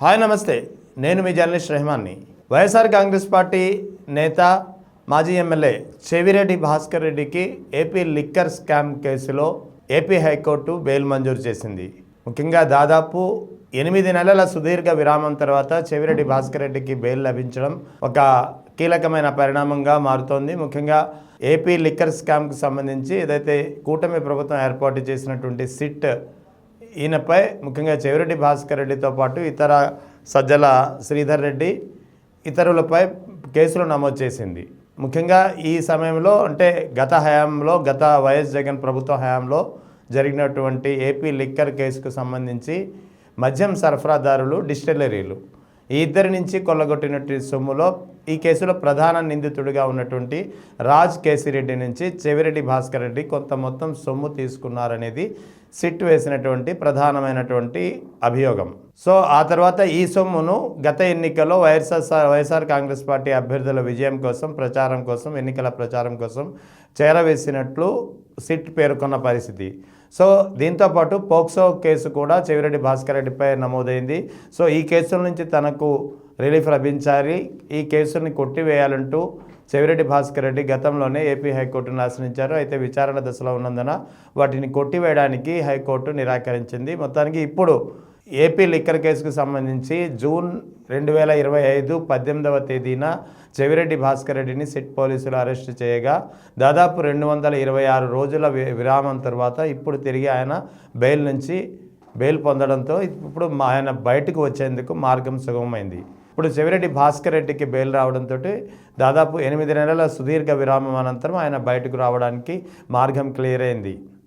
Hi నమస్తే. నేను మీ జర్నలిస్ట్ రెహమాన్ని. వైఎస్ఆర్ కాంగ్రెస్ పార్టీ నేత మాజీ ఎమ్మెల్యే చెవిరెడ్డి భాస్కర్ రెడ్డికి ఏపీ లిక్కర్ స్కామ్ కేసులో ఏపీ హైకోర్టు బెయిల్ మంజూరు చేసింది. ముఖ్యంగా దాదాపు ఎనిమిది నెలల సుదీర్ఘ విరామం తర్వాత చెవిరెడ్డి భాస్కర్ రెడ్డికి బెయిల్ లభించడం ఒక కీలకమైన పరిణామంగా మారుతోంది. ముఖ్యంగా ఏపీ లిక్కర్ స్కామ్కి సంబంధించి ఏదైతే కూటమి ప్రభుత్వం ఏర్పాటు చేసినటువంటి సిట్ ఈయనపై ముఖ్యంగా చెవిరెడ్డి భాస్కర్ రెడ్డితో పాటు ఇతర సజ్జల శ్రీధర్ రెడ్డి ఇతరులపై కేసులు నమోదు చేసింది. ముఖ్యంగా ఈ సమయంలో అంటే గత హయాంలో గత వైఎస్ జగన్ ప్రభుత్వ హయాంలో జరిగినటువంటి ఏపీ లిక్కర్ కేసుకు సంబంధించి మద్యం సరఫరాదారులు డిస్టిలరీలు ఈ ఇద్దరి నుంచి కొల్లగొట్టినటువంటి సొమ్ములో ఈ కేసులో ప్రధాన నిందితుడిగా ఉన్నటువంటి రాజ్ కేసిరెడ్డి నుంచి చెవిరెడ్డి భాస్కర్ రెడ్డి కొంత మొత్తం సొమ్ము తీసుకున్నారనేది సిట్ వేసినటువంటి ప్రధానమైనటువంటి అభియోగం. సో ఆ తర్వాత ఈ సొమ్మును గత ఎన్నికల్లో వైఎస్ఆర్ వైఎస్ఆర్ కాంగ్రెస్ పార్టీ అభ్యర్థుల విజయం కోసం ప్రచారం కోసం ఎన్నికల ప్రచారం కోసం చేరవేసినట్లు సిట్ పేర్కొన్న పరిస్థితి. సో దీంతోపాటు పోక్సో కేసు కూడా చెవిరెడ్డి భాస్కర్ రెడ్డిపై నమోదైంది. సో ఈ కేసుల నుంచి తనకు రిలీఫ్ లభించాలి. ఈ కేసుని కొట్టివేయాలంటూ చెవిరెడ్డి భాస్కర్ రెడ్డి గతంలోనే ఏపీ హైకోర్టును ఆశ్రయించారు. అయితే విచారణ దశలో ఉన్నందున వాటిని కొట్టివేయడానికి హైకోర్టు నిరాకరించింది. మొత్తానికి ఇప్పుడు ఏపీ లిక్కర్ కేసుకు సంబంధించి జూన్ రెండు వేల ఇరవై ఐదు పద్దెనిమిదవ తేదీన చెవిరెడ్డి భాస్కర్ రెడ్డిని సిట్ పోలీసులు అరెస్టు చేయగా దాదాపు రెండు వందల ఇరవై ఆరు రోజుల విరామం తర్వాత ఇప్పుడు తిరిగి ఆయన బెయిల్ నుంచి బెయిల్ పొందడంతో ఇప్పుడు మా- ఆయన బయటకు వచ్చేందుకు మార్గం సుగమమైంది. ఇప్పుడు చెవిరెడ్డి భాస్కర్ రెడ్డికి బెయిల్ రావడంతో దాదాపు ఎనిమిది నెలల సుదీర్ఘ విరామం అనంతరం ఆయన బయటకు రావడానికి మార్గం క్లియర్ అయింది.